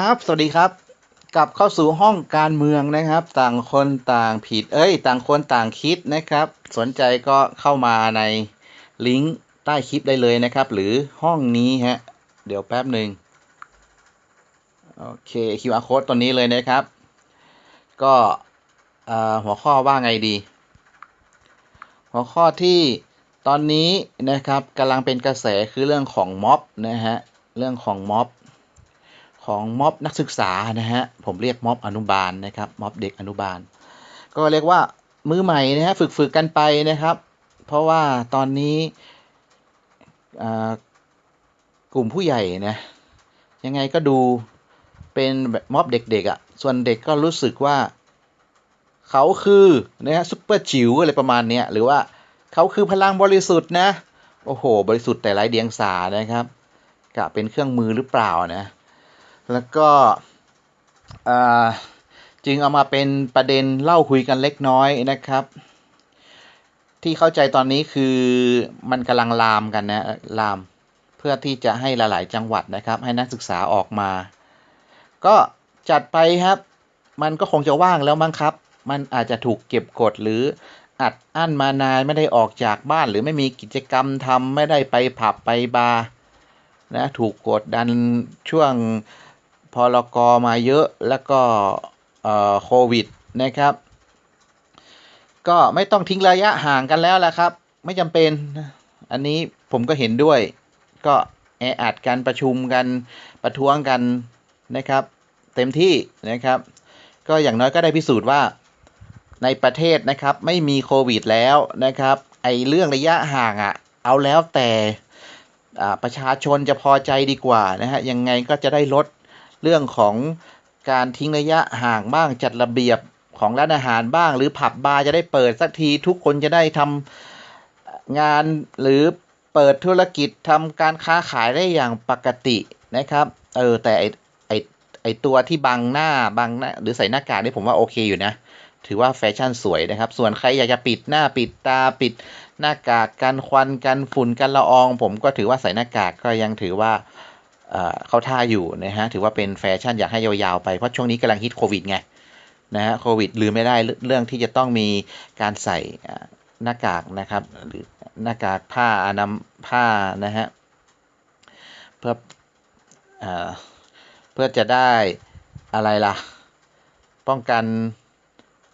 ครับ สวัสดีครับ กลับเข้าสู่ห้องการเมืองนะครับ ต่างคนต่างผิด เอ้ย ต่างคนต่างคิดนะครับ สนใจก็เข้ามาในลิงก์ใต้คลิปได้เลยนะครับ หรือห้องนี้ฮะ เดี๋ยวแป๊บหนึ่งโอเค QR code ตัวนี้เลยนะครับ ก็หัวข้อว่าไงดี หัวข้อที่ตอนนี้นะครับกำลังเป็นกระแสคือเรื่องของม็อบนะฮะ เรื่องของม็อบ ของม็อบนักศึกษานะฮะผมเรียกม็อบอนุบาลนะครับม็อบเด็กอนุบาล ก็เรียกว่ามือใหม่นะฮะฝึกฝึกกันไปนะครับ เพราะว่าตอนนี้กลุ่มผู้ใหญ่นะยังไงก็ดูเป็นแบบม็อบเด็กๆอะ่ะส่วนเด็กก็รู้สึกว่าเขาคือนะฮะซุปเปอร์จิ๋วอะไรประมาณเนี้ยหรือว่าเขาคือพลังบริสุทธิ์นะ โอ้โห บริสุทธิ์แต่ไร้เดียงสานะครับกะเป็นเครื่องมือหรือเปล่านะ แล้วก็จึงเอามาเป็นประเด็นเล่าคุยกันเล็กน้อยนะครับ ที่เข้าใจตอนนี้คือมันกำลังลามกันนะลาม เพื่อที่จะให้หลายๆจังหวัดนะครับ ให้นักศึกษาออกมา ก็จัดไปครับ มันก็คงจะว่างแล้วมั้งครับ มันอาจจะถูกเก็บกดหรืออัดอั้นมานานไม่ได้ออกจากบ้านหรือไม่มีกิจกรรมทำไม่ได้ไปผับไปบาร์นะถูกกดดันช่วง พลกมาเยอะแล้วก็โควิดนะครับ ก็ไม่ต้องทิ้งระยะห่างกันแล้วละครับ ไม่จำเป็น อันนี้ผมก็เห็นด้วย ก็แออัดกันประชุมกันประท้วงกันนะครับ เต็มที่นะครับ ก็อย่างน้อยก็ได้พิสูจน์ว่าในประเทศนะครับไม่มีโควิดแล้วนะครับไอเรื่องระยะห่างอะ่ะเอาแล้วแต่ประชาชนจะพอใจดีกว่านะฮะยังไงก็จะได้ลด เรื่องของการทิ้งระยะห่างบ้างจัดระเบียบของร้านอาหารบ้าง หรือผับบาร์จะได้เปิดสักทีทุกคนจะได้ทำงานหรือเปิดธุรกิจทำการค้าขายได้อย่างปกตินะครับเออแต่ไอไอไอตัวที่บังหน้าบังหน้าหรือใส่หน้ากากนี่ผมว่าโอเคอยู่นะ ถือว่าแฟชั่นสวยนะครับ ส่วนใครอยากจะปิดหน้าปิดตาปิดหน้ากากกันควันกันฝุ่นกันละออง ผมก็ถือว่าใส่หน้ากากก็ยังถือว่า เข้าท่าอยู่นะฮะถือว่าเป็นแฟชั่นอยากให้ยาวๆไปเพราะช่วงนี้กำลังฮิตโควิดไงนะฮะโควิดลืมไม่ได้เรื่องที่จะต้องมีการใส่หน้ากากนะครับหรือหน้ากากผ้าอนามผ้านะฮะเพื่อเอ่อเพื่อจะได้อะไรล่ะ ป้องกัน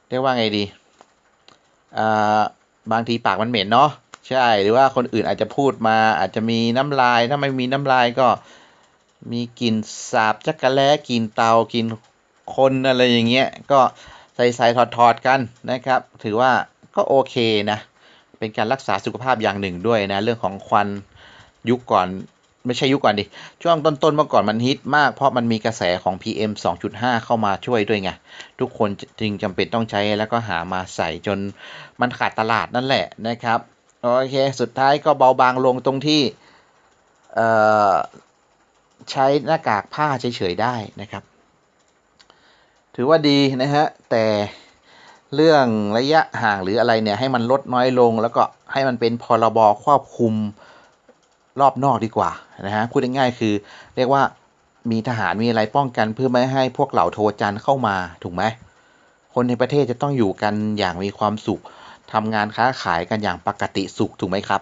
เรียกว่าไงดีบางทีปากมันเหม็นเนาะใช่หรือว่าคนอื่นอาจจะพูดมาอาจจะมีน้ำลายถ้าไม่มีน้ำลายก็ มีกลิ่นสาบจักระแล้กลิ่นเตากลิ่นคนอะไรอย่างเงี้ยก็ใส่ใส่ถอดถอดๆกันนะครับ ถือว่าก็โอเคนะ เป็นการรักษาสุขภาพอย่างหนึ่งด้วยนะ เรื่องของควันยุคก่อนไม่ใช่ยุคก่อนดิ ช่วงต้นๆเมื่อก่อนมันฮิตมาก เพราะมันมีกระแสของ PM 2.5 เข้ามาช่วยด้วยไง ทุกคนจึงจำเป็นต้องใช้แล้วก็หามาใส่จนมันขาดตลาดนั่นแหละนะครับ โอเค สุดท้ายก็เบาบางลงตรงที่เอ่อ ใช้หน้ากากผ้าเฉยๆได้นะครับ ถือว่าดีนะฮะแต่เรื่องระยะห่างหรืออะไรเนี่ยให้มันลดน้อยลง แล้วก็ให้มันเป็นพรบควบคุมรอบนอกดีกว่านะฮะพูดง่ายๆคือ เรียกว่ามีทหารมีอะไรป้องกันเพื่อไม่ให้พวกเหล่าโทจันเข้ามาถูกไหมคนในประเทศจะต้องอยู่กันอย่างมีความสุขทำงานค้าขายกันอย่างปกติสุขถูกไหมครับ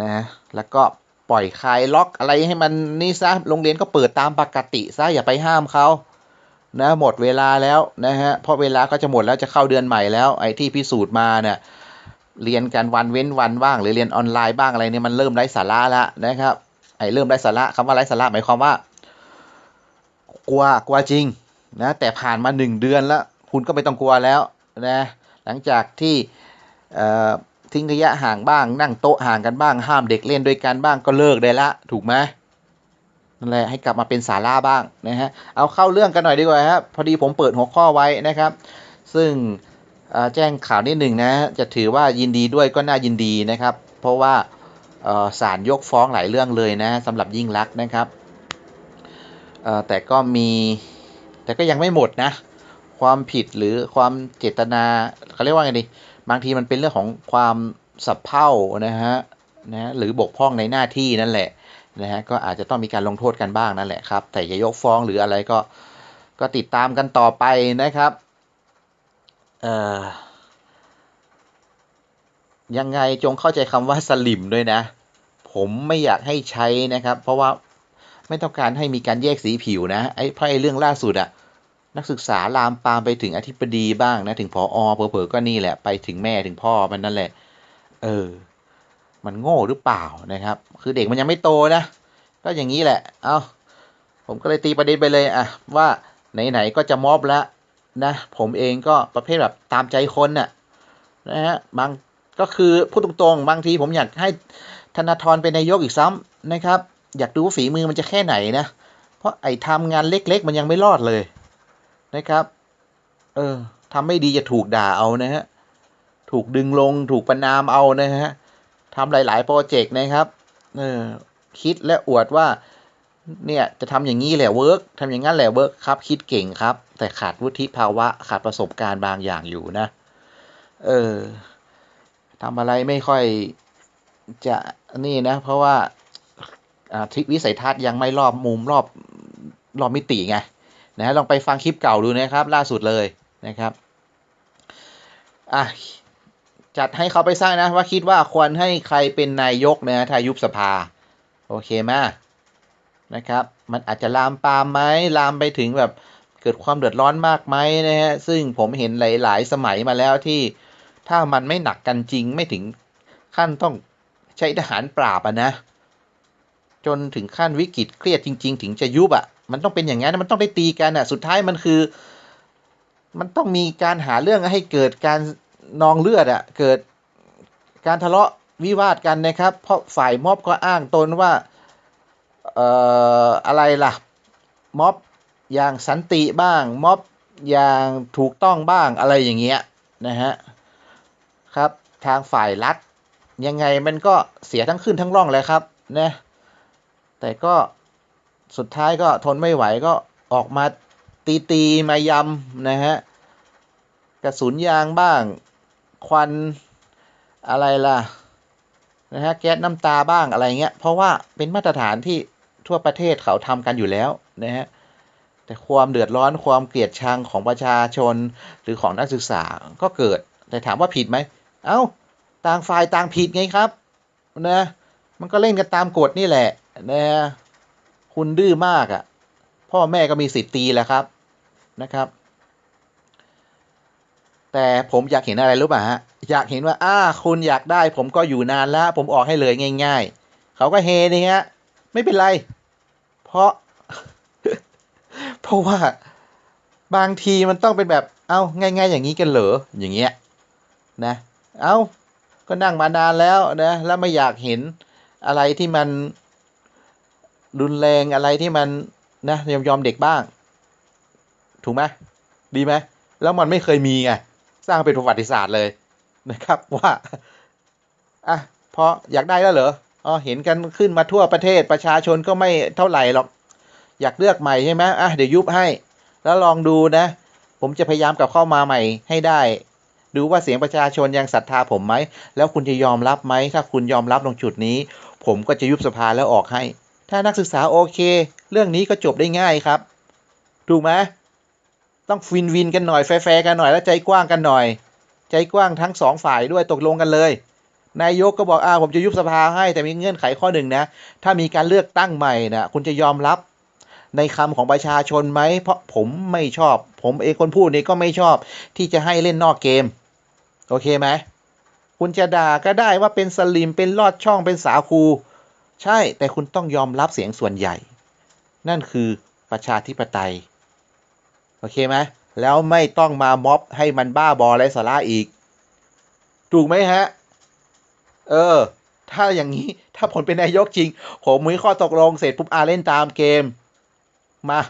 นะแล้วก็ ปล่อยคลายล็อกอะไรให้มันนี่ซะโรงเรียนก็เปิดตามปกติซะอย่าไปห้ามเขานะหมดเวลาแล้วนะฮะเพราะเวลาก็จะหมดแล้วจะเข้าเดือนใหม่แล้วไอ้ที่พิสูจน์มาเนี่ยเรียนกันวันเว้นวันบ้าง หรือเรียนออนไลน์บ้างอะไรเนี่ยมันเริ่มไร้สาระแล้วนะครับไอ้เริ่มไร้สาระคำว่าไร้สาระหมายความว่า กลัวกลัวจริงนะแต่ผ่านมาหนึ่งเดือนแล้ว คุณก็ไม่ต้องกลัวแล้วนะหลังจากที่เอ่อ ทิ้งระยะห่างบ้าง นั่งโต๊ะห่างกันบ้าง ห้ามเด็กเล่นด้วยกันบ้างก็เลิกได้ละถูกไหมนั่นแหละให้กลับมาเป็นสาระบ้างนะฮะเอาเข้าเรื่องกันหน่อยดีกว่าครับพอดีผมเปิดหัวข้อไว้นะครับ ซึ่งแจ้งข่าวนิดหนึ่งนะจะถือว่ายินดีด้วยก็น่ายินดีนะครับ เพราะว่าศาลยกฟ้องหลายเรื่องเลยนะสำหรับยิ่งลักนะครับแต่ก็มีแต่ก็ยังไม่หมดนะ ความผิดหรือความเจตนาเขาเรียกว่าไงดี บางทีมันเป็นเรื่องของความสับเพร่านะฮะนะหรือบกพร่องในหน้าที่นั่นแหละนะฮะก็อาจจะต้องมีการลงโทษกันบ้างนั่นแหละครับ แต่จะยกฟ้องหรืออะไรก็ก็ติดตามกันต่อไปนะครับเอ่อยังไงจงเข้าใจคำว่าสลิมด้วยนะ ผมไม่อยากให้ใช้นะครับ เพราะว่าไม่ต้องการให้มีการแยกสีผิวนะไอ้เพราะไอ้เรื่องล่าสุดอะ นักศึกษาลามปามไปถึงอธิบดีบ้างนะถึงพออเผลอๆก็นี่แหละไปถึงแม่ถึงพ่อมันนั่นแหละ เออ มันโง่หรือเปล่านะครับ คือเด็กมันยังไม่โตนะ ก็อย่างนี้แหละ เอาผมก็เลยตีประเด็นไปเลยอะว่าไหนๆก็จะมอบแล้วนะ ผมเองก็ประเภทแบบตามใจคนน่ะนะฮะบางก็คือพูดตรงๆ บางทีผมอยากให้ธนาธรเป็นนายกอีกซ้ำนะครับ อยากดูว่าฝีมือมันจะแค่ไหนนะ เพราะไอ้ทำงานเล็กๆ มันยังไม่รอดเลย นะครับ เออทำไม่ดีจะถูกด่าเอานะฮะ ถูกดึงลง ถูกประนามเอานะฮะทำหลาย ๆ โปรเจกต์นะครับ เออ คิดและอวดว่า เนี่ยจะทำอย่างนี้แหละเวิร์กทำอย่างนั้นแหละเวิร์กครับ คิดเก่งครับ แต่ขาดวุฒิภาวะ ขาดประสบการณ์บางอย่างอยู่นะ เออทำอะไรไม่ค่อยจะนี่นะ เพราะว่าทริควิสัยทัศน์ยังไม่รอบมุมรอบรอบมิติไง นะฮะลองไปฟังคลิปเก่าดูนะครับ ล่าสุดเลยนะครับอะจัดให้เขาไปสร้างนะว่าคิดว่าควรให้ใครเป็นนายกนะถ้ายุบสภา โอเคไหมนะครับ มันอาจจะลามปามไหมลามไปถึงแบบเกิดความเดือดร้อนมากไหมนะฮะซึ่งผมเห็นหลาย ๆ สมัยมาแล้วที่ถ้ามันไม่หนักกันจริงไม่ถึงขั้นต้องใช้ทหารปราบอะนะ จนถึงขั้นวิกฤตเครียดจริง ๆ ถึงจะยุบอะ มันต้องเป็นอย่างนั้นมันต้องได้ตีกันอะ สุดท้ายมันคือ มันต้องมีการหาเรื่องให้เกิดการนองเลือดอะ เกิดการทะเลาะวิวาทกันนะครับ เพราะฝ่ายม็อบก็อ้างตนว่า เอ่อ อะไรล่ะ ม็อบอย่างสันติบ้าง ม็อบอย่างถูกต้องบ้างอะไรอย่างเงี้ยนะฮะ ครับ ทางฝ่ายรัฐยังไงมันก็เสียทั้งขึ้นทั้งร่องเลยครับนะแต่ก็ สุดท้ายก็ทนไม่ไหวก็ออกมาตีตีมายำนะฮะกระสุนยางบ้าง ควันอะไรล่ะนะฮะแก๊สน้ำตาบ้างอะไรเงี้ย เพราะว่าเป็นมาตรฐานที่ทั่วประเทศเขาทำกันอยู่แล้วนะฮะแต่ความเดือดร้อนความเกลียดชังของประชาชนหรือของนักศึกษาก็เกิด แต่ถามว่าผิดไหมเอา้าต่างฝ่ายต่างผิดไงครับนะมันก็เล่นกันตามกฎนี่แหละนะ คุณดื้อมากอะ่ะ พ่อแม่ก็มีสิทธิ์ตีแหละครับนะครับ แต่ผมอยากเห็นอะไรรู้ป่ะฮะ อยากเห็นว่า อ้า คุณอยากได้ ผมก็อยู่นานแล้ว ผมออกให้เลยง่าย ๆ เขาก็เฮนี่ฮะ ไม่เป็นไร เพราะ เพราะว่าบางทีมันต้องเป็นแบบ เอา้า ง่าย ๆ อย่างนี้กันเหรอ อย่างเงี้ย นะ เอา้า ก็นั่งมานานแล้วนะ แล้วไม่อยากเห็นอะไรที่มัน รุนแรงอะไรที่มันนะยอมยอมเด็กบ้าง ถูกไหมดีไหมแล้วมันไม่เคยมีไงสร้างเป็นประวัติศาสตร์เลยนะครับว่าอะพออยากได้แล้วเหรออ๋อเห็นกันขึ้นมาทั่วประเทศประชาชนก็ไม่เท่าไหร่หรอก อยากเลือกใหม่ใช่ไหมอะเดี๋ยวยุบให้ แล้วลองดูนะ ผมจะพยายามกลับเข้ามาใหม่ให้ได้ ดูว่าเสียงประชาชนยังศรัทธาผมไหม แล้วคุณจะยอมรับไหม ถ้าคุณยอมรับตรงจุดนี้ ผมก็จะยุบสภาแล้วออกให้ ถ้านักศึกษาโอเค เรื่องนี้ก็จบได้ง่ายครับ ถูกไหมต้องฟินวินกันหน่อยแฟร์กันหน่อยแล้วใจกว้างกันหน่อย ใจกว้างทั้งสองฝ่ายด้วยตกลงกันเลย นายกก็บอกอ่าผมจะยุบสภาให้แต่มีเงื่อนไขข้อหนึ่งนะ ถ้ามีการเลือกตั้งใหม่นะคุณจะยอมรับในคำของประชาชนไหม เพราะผมไม่ชอบ ผมเองคนพูดนี่ก็ไม่ชอบที่จะให้เล่นนอกเกม โอเคไหม คุณจะด่าก็ได้ว่าเป็นสลิมเป็นลอดช่องเป็นสาคู ใช่แต่คุณต้องยอมรับเสียงส่วนใหญ่ นั่นคือประชาธิปไตย โอเคไหมแล้วไม่ต้องมาม็อบให้มันบ้าบอไรสาระอีก ถูกไหมฮะ เออ ถ้าอย่างนี้ถ้าผลเป็นนายกจริง ผมมีข้อตกลงเสร็จปุ๊บอาเล่นตามเกม มา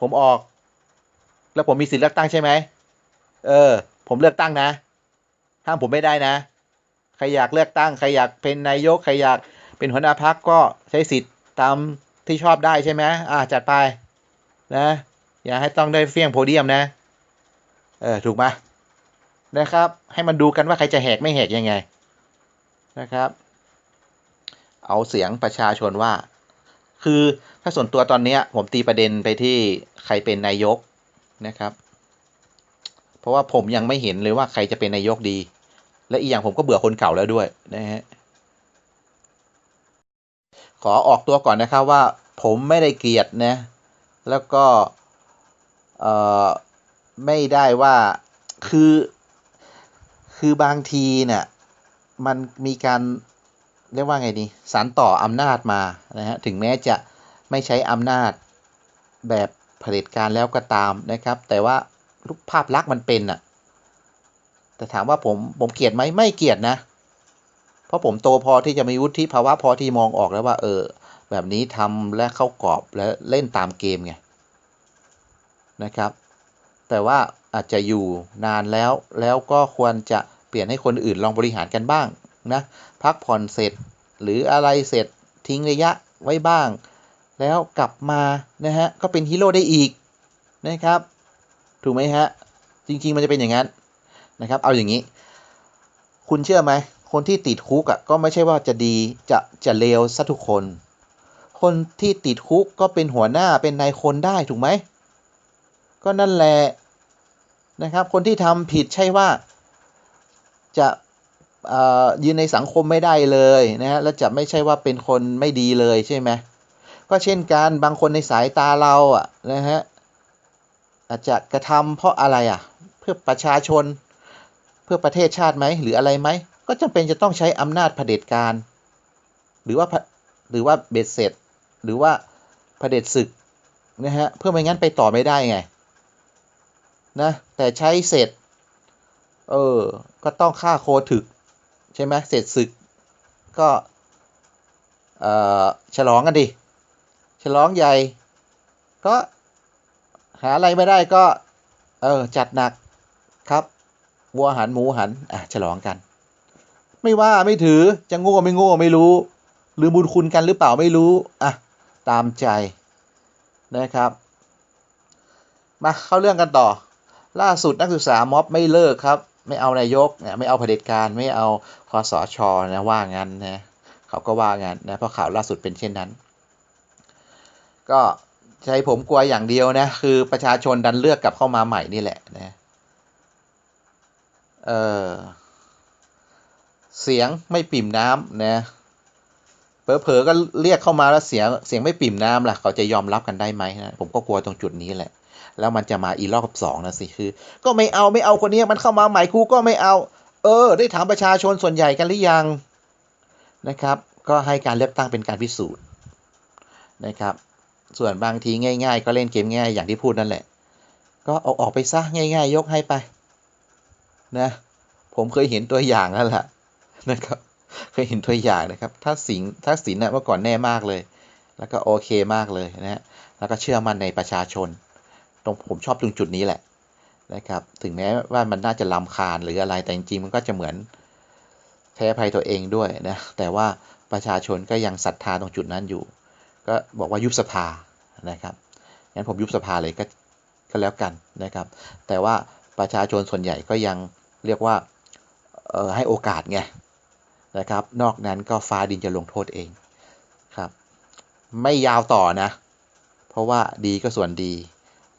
ผมออก แล้วผมมีสิทธิ์เลือกตั้งใช่ไหมเออ ผมเลือกตั้งนะ ห้ามผมไม่ได้นะ ใครอยากเลือกตั้ง ใครอยากเป็นนายก ใครอยาก เป็นหัวหน้าพักก็ใช้สิทธิ์ตามที่ชอบได้ใช่ไหมอ่าจัดไปนะ อย่าให้ต้องได้เฟี้ยงโพเดียมนะ เออถูกไหมนะครับ ให้มันดูกันว่าใครจะแหกไม่แหกยังไงนะครับ เอาเสียงประชาชนว่า คือถ้าส่วนตัวตอนนี้ผมตีประเด็นไปที่ใครเป็นนายกนะครับ เพราะว่าผมยังไม่เห็นเลยว่าใครจะเป็นนายกดี และอีกอย่างผมก็เบื่อคนเก่าแล้วด้วยนะฮะ ขอออกตัวก่อนนะครับว่าผมไม่ได้เกลียดนะแล้วก็เออไม่ได้ว่าคือคือบางทีเนี่ยมันมีการเรียกว่าไงดีสารต่ออำนาจมานะฮะถึงแม้จะไม่ใช้อำนาจแบบเผด็จการแล้วก็ตามนะครับ แต่ว่ารูปภาพลักษณ์มันเป็นอะแต่ถามว่าผมผมเกลียดไหมไม่เกลียดนะ เพราะผมโตพอที่จะมีวุฒิภาวะพอที่มองออกแล้วว่า เออ แบบนี้ทำและเข้ากรอบและเล่นตามเกมไงนะครับ แต่ว่าอาจจะอยู่นานแล้วแล้วก็ควรจะเปลี่ยนให้คนอื่นลองบริหารกันบ้างนะพักผ่อนเสร็จหรืออะไรเสร็จทิ้งระยะไว้บ้าง แล้วกลับมานะฮะก็เป็นฮีโร่ได้อีกนะครับ ถูกไหมฮะ จริงๆมันจะเป็นอย่างนั้นนะครับ เอาอย่างนี้ คุณเชื่อไหม คนที่ติดคุกอะก็ไม่ใช่ว่าจะดีจะจะเลวซะทุกคน คนที่ติดคุกก็เป็นหัวหน้าเป็นนายคนได้ถูกไหม ก็นั่นแหละนะครับ คนที่ทำผิดใช่ว่าจะยืนในสังคมไม่ได้เลยนะฮะแล้วจะไม่ใช่ว่าเป็นคนไม่ดีเลยใช่ไหมก็เช่นกันบางคนในสายตาเราอะนะฮะอาจจะกระทำเพราะอะไรอะ เพื่อประชาชนเพื่อประเทศชาติไหมหรืออะไรไหม ก็จำเป็นจะต้องใช้อำนาจเผด็จการ หรือว่าหรือว่าเบ็ดเสร็จ หรือว่าเผด็จศึกนะฮะเพื่อไม่งั้นไปต่อไม่ได้ไงนะแต่ใช้เสร็จเออก็ต้องฆ่าโคถึก ใช่ไหมเสร็จศึกก็เอ่อฉลองกันดิฉลองใหญ่ก็หาอะไรไม่ได้ก็ เออ จัดหนักครับ วัวหันหมูหัน อะ ฉลองกัน ไม่ว่าไม่ถือจะโง่ไม่โง่ไม่รู้ หรือบุญคุณกันหรือเปล่าไม่รู้อะตามใจนะครับ มาเข้าเรื่องกันต่อ ล่าสุดนักศึกษาม็อบไม่เลิกครับ ไม่เอานายกเนี่ยไม่เอาเผด็จการไม่เอาคอสชนะว่างั้นนะเขาก็ว่างั้นนะเพราะข่าวล่าสุดเป็นเช่นนั้น ก็ใจผมกลัวอย่างเดียวนะคือประชาชนดันเลือกกลับเข้ามาใหม่นี่แหละนะเออ เสียงไม่ปิ่มน้ำนะเผลอๆก็เรียกเข้ามาแล้วเสียงเสียงไม่ปิ่มน้ำล่ะเขาจะยอมรับกันได้ไหมนะผมก็กลัวตรงจุดนี้แหละ แล้วมันจะมาอีรอบสองนะสิคือ ก็ไม่เอาไม่เอาคนนี้มันเข้ามาใหม่ครูก็ไม่เอา เออ ได้ถามประชาชนส่วนใหญ่กันหรือยังนะครับ ก็ให้การเลือกตั้งเป็นการพิสูจน์นะครับ ส่วนบางทีง่าย ๆ ก็เล่นเกมง่ายอย่างที่พูดนั่นแหละ ก็เอาออกไปซะง่าย ๆ ยกให้ไป นะ ผมเคยเห็นตัวอย่างแล้วล่ะ นะครับเคยเห็นตัวอย่างนะครับถ้าสิงถ้าสินนะเมื่อก่อนแน่มากเลย แล้วก็โอเคมากเลยนะฮะแล้วก็เชื่อมั่นในประชาชน ตรงผมชอบตรงจุดนี้แหละนะครับ ถึงแม้ว่ามันน่าจะลำคาญหรืออะไรแต่จริงๆมันก็จะเหมือนแพ้ภัยตัวเองด้วยนะแต่ว่าประชาชนก็ยังศรัทธาตรงจุดนั้นอยู่ ก็บอกว่ายุบสภานะครับงั้นผมยุบสภาเลยก็ก็แล้วกันนะครับ แต่ว่าประชาชนส่วนใหญ่ก็ยังเรียกว่าเออให้โอกาสไง นะครับ นอกนั้นก็ฟ้าดินจะลงโทษเองครับ ไม่ยาวต่อนะ เพราะว่าดีก็ส่วนดี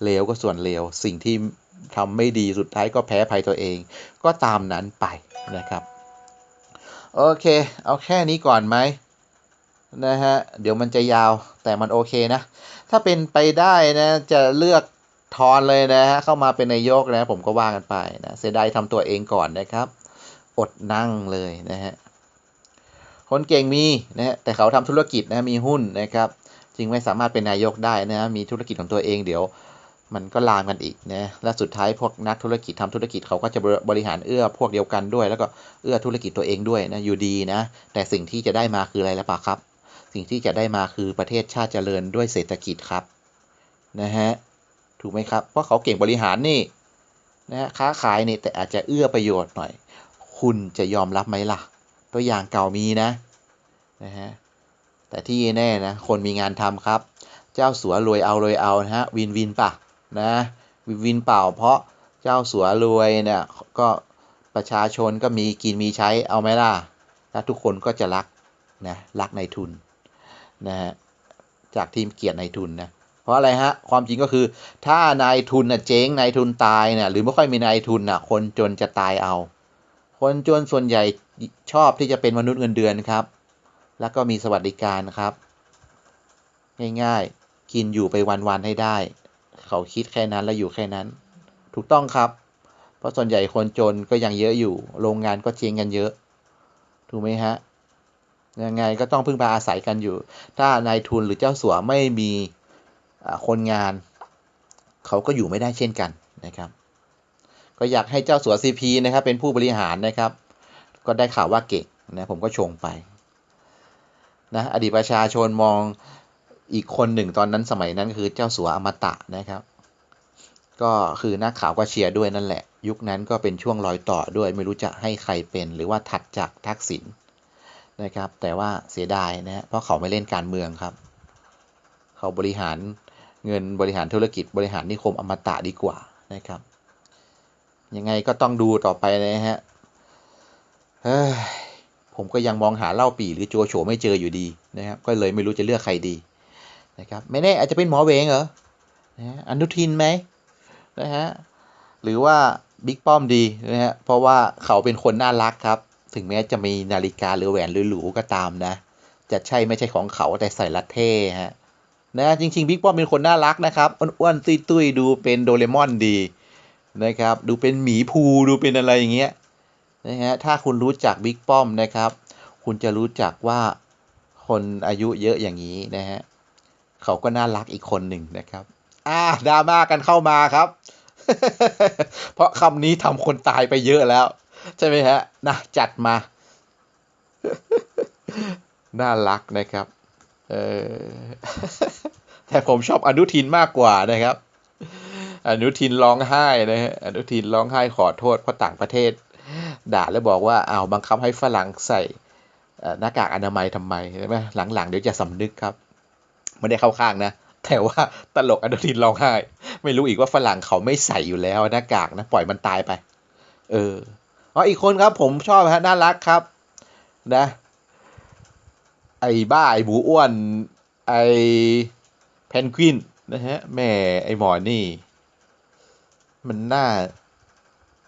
เลวก็ส่วนเลว สิ่งที่ทำไม่ดีสุดท้ายก็แพ้ภัยตัวเอง ก็ตามนั้นไปนะครับ โอเค เอาแค่นี้ก่อนไหมนะฮะ เดี๋ยวมันจะยาวแต่มันโอเคนะ ถ้าเป็นไปได้นะ จะเลือกทอนเลยนะฮะ เข้ามาเป็นนายกนะ ผมก็ว่ากันไปนะ เสียดายทำตัวเองก่อนนะครับ อดนั่งเลยนะฮะ คนเก่งมีนะฮะแต่เขาทำธุรกิจนะมีหุ้นนะครับ จึงไม่สามารถเป็นนายกได้นะมีธุรกิจของตัวเองเดี๋ยว มันก็ลามกันอีกนะและสุดท้ายพวกนักธุรกิจทำธุรกิจเขาก็จะบริหารเอื้อพวกเดียวกันด้วย แล้วก็เอื้อธุรกิจตัวเองด้วยนะอยู่ดีนะ แต่สิ่งที่จะได้มาคืออะไรล่ะปะครับ สิ่งที่จะได้มาคือประเทศชาติเจริญด้วยเศรษฐกิจครับนะฮะถูกไหมครับ เพราะเขาเก่งบริหารนี่นะฮะค้าขายนี่แต่อาจจะเอื้อประโยชน์หน่อย คุณจะยอมรับไหมล่ะ ตัวอย่างเก่ามีนะนะฮะแต่ที่แน่นะคนมีงานทำครับ เจ้าสัวรวยเอารวยเอานะฮะวินวินป่ะนะวินวินเปล่า เพราะเจ้าสัวรวยเนี่ยก็ประชาชนก็มีกินมีใช้เอาไหมล่ะแล้วทุกคนก็จะรักนะรักในทุนนะฮะจากทีมเกียรตินายทุนนะเพราะอะไรฮะความจริงก็คือ ถ้านายทุนน่ะเจ๊งนายทุนตายเนี่ยหรือไม่ค่อยมีนายทุนน่ะคนจนจะตายเอา คนจนส่วนใหญ่ชอบที่จะเป็นมนุษย์เงินเดือนครับ แล้วก็มีสวัสดิการครับ ง่ายๆ กินอยู่ไปวันๆให้ได้ เขาคิดแค่นั้นแล้วอยู่แค่นั้น ถูกต้องครับ เพราะส่วนใหญ่คนจนก็ยังเยอะอยู่ โรงงานก็เจ๊งกันเยอะ ถูกไหมฮะ ยังไงก็ต้องพึ่งพาอาศัยกันอยู่ ถ้านายทุนหรือเจ้าสัวไม่มีคนงาน เขาก็อยู่ไม่ได้เช่นกันนะครับ ก็อยากให้เจ้าสัวซีพีนะครับ เป็นผู้บริหารนะครับ ก็ได้ข่าวว่าเก่งนะผมก็ชงไปนะอดีตประชาชนมองอีกคนหนึ่งตอนนั้นสมัยนั้นคือเจ้าสัวอมตะนะครับ ก็คือนักข่าวก็เชียร์ด้วยนั่นแหละ ยุคนั้นก็เป็นช่วงรอยต่อด้วยไม่รู้จะให้ใครเป็น หรือว่าถัดจากทักษิณนะครับ แต่ว่าเสียดายนะฮะเพราะเขาไม่เล่นการเมืองครับ เขาบริหารเงินบริหารธุรกิจบริหารนิคมอมตะดีกว่านะครับ ยังไงก็ต้องดูต่อไปนะฮะเฮ้ยผมก็ยังมองหาเล่าปีหรือโจโฉไม่เจออยู่ดีนะครับ ก็เลยไม่รู้จะเลือกใครดีนะครับ ไม่แน่อาจจะเป็นหมอเวงเหรอนะฮะอนุทินไหมนะฮะ หรือว่าบิ๊กป้อมดีนะฮะ เพราะว่าเขาเป็นคนน่ารักครับ ถึงแม้จะมีนาฬิกาหรือแหวนหรูๆก็ตามนะ จะใช่ไม่ใช่ของเขาแต่ใส่ลัดเท่ฮะนะจริงๆบิ๊กป้อมเป็นคนน่ารักนะครับอ้วนๆตุ้ยๆดูเป็นโดเรมอนดี นะครับ ดูเป็นหมีภูดูเป็นอะไรอย่างเงี้ยนะฮะถ้าคุณรู้จักบิ๊กป้อมนะครับ คุณจะรู้จักว่าคนอายุเยอะอย่างนี้นะฮะเขาก็น่ารักอีกคนหนึ่งนะครับอ่าดราม่ากันเข้ามาครับ เพราะคำนี้ทำคนตายไปเยอะแล้ว ใช่ไหมฮะนะจัดมา น่ารักนะครับ เออแต่ผมชอบอนุทินมากกว่านะครับ อนุทินร้องไห้นะฮะอนุทินร้องไห้ขอโทษเพราะต่างประเทศ ด่าแล้วบอกว่าอ้าวบังคับให้ฝรั่งใส่หน้ากากอนามัยทำไมใช่ไหมหลังๆเดี๋ยวจะสำนึกครับ ไม่ได้เข้าข้างนะ แต่ว่าตลกอนุทินร้องไห้ ไม่รู้อีกว่าฝรั่งเขาไม่ใส่อยู่แล้วหน้ากากนะ ปล่อยมันตายไป เอออ๋ออีกคนครับ ผมชอบฮะน่ารักครับ นะ ไอ้บ้าไอ้หมูอ้วน ไอ้เพนกวินนะฮะแม่ไอ้หมอนี่ มันน่า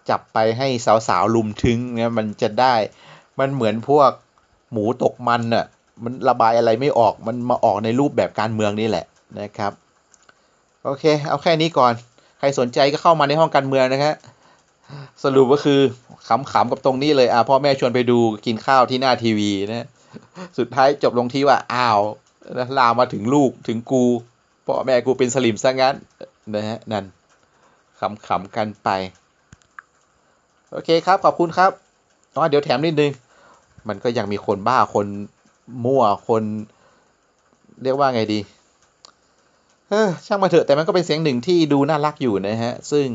จับไปให้สาวๆลุมถึงเนี่ยมันจะได้ มันเหมือนพวกหมูตกมันน่ะมันระบายอะไรไม่ออกมันมาออกในรูปแบบการเมืองนี่แหละนะครับ โอเค เอาแค่นี้ก่อน ใครสนใจก็เข้ามาในห้องการเมืองนะครับสรุปก็คือขำๆกับตรงนี้เลยอะพ่อแม่ชวนไปดูกินข้าวที่หน้าทีวีนะสุดท้ายจบลงที่ว่าอ้าวลามมาถึงลูกถึงกูพ่อแม่กูเป็นสลิมซะงั้นนะฮะนั่น ขำๆกันไป โอเคครับขอบคุณครับอ๋อเดี๋ยวแถมนิดนึง มันก็ยังมีคนบ้าคนมั่วคนเรียกว่าไงดี เออช่างมาเถอะแต่มันก็เป็นเสียงหนึ่งที่ดูน่ารักอยู่นะฮะ ซึ่ง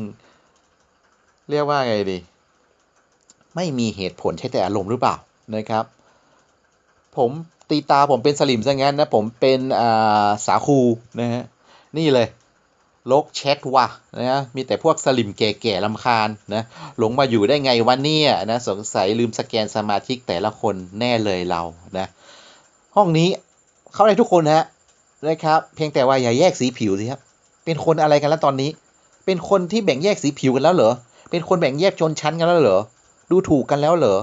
เรียกว่าไงดี ไม่มีเหตุผลใช้แต่อารมณ์หรือเปล่านะครับ ผมตีตาผมเป็นสลิมซะงั้นนะ ผมเป็นอ่าสาคูนะฮะ นี่เลย ลกแชทว่ะนะฮะมีแต่พวกสลิมแก่ๆลำคาญนะหลงมาอยู่ได้ไงวันนี้นะสงสัยลืมสแกนสมาชิกแต่ละคนแน่เลยเรานะห้องนี้เข้าได้ทุกคนฮะนะครับ เพียงแต่ว่าอย่าแยกสีผิวสิครับเป็นคนอะไรกันแล้วตอนนี้ เป็นคนที่แบ่งแยกสีผิวกันแล้วเหรอเป็นคนแบ่งแยกชนชั้นกันแล้วเหรอดูถูกกันแล้วเหรอ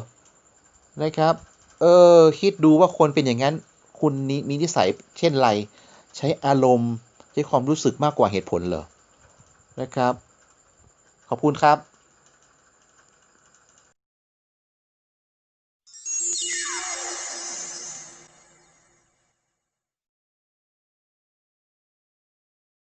นะครับ เออคิดดูว่าคนเป็นอย่างนั้น คุณนี้มีนิสัยเช่นไร ใช้อารมณ์ ใช้ความรู้สึกมากกว่าเหตุผลเหรอนะครับ ขอบคุณครับ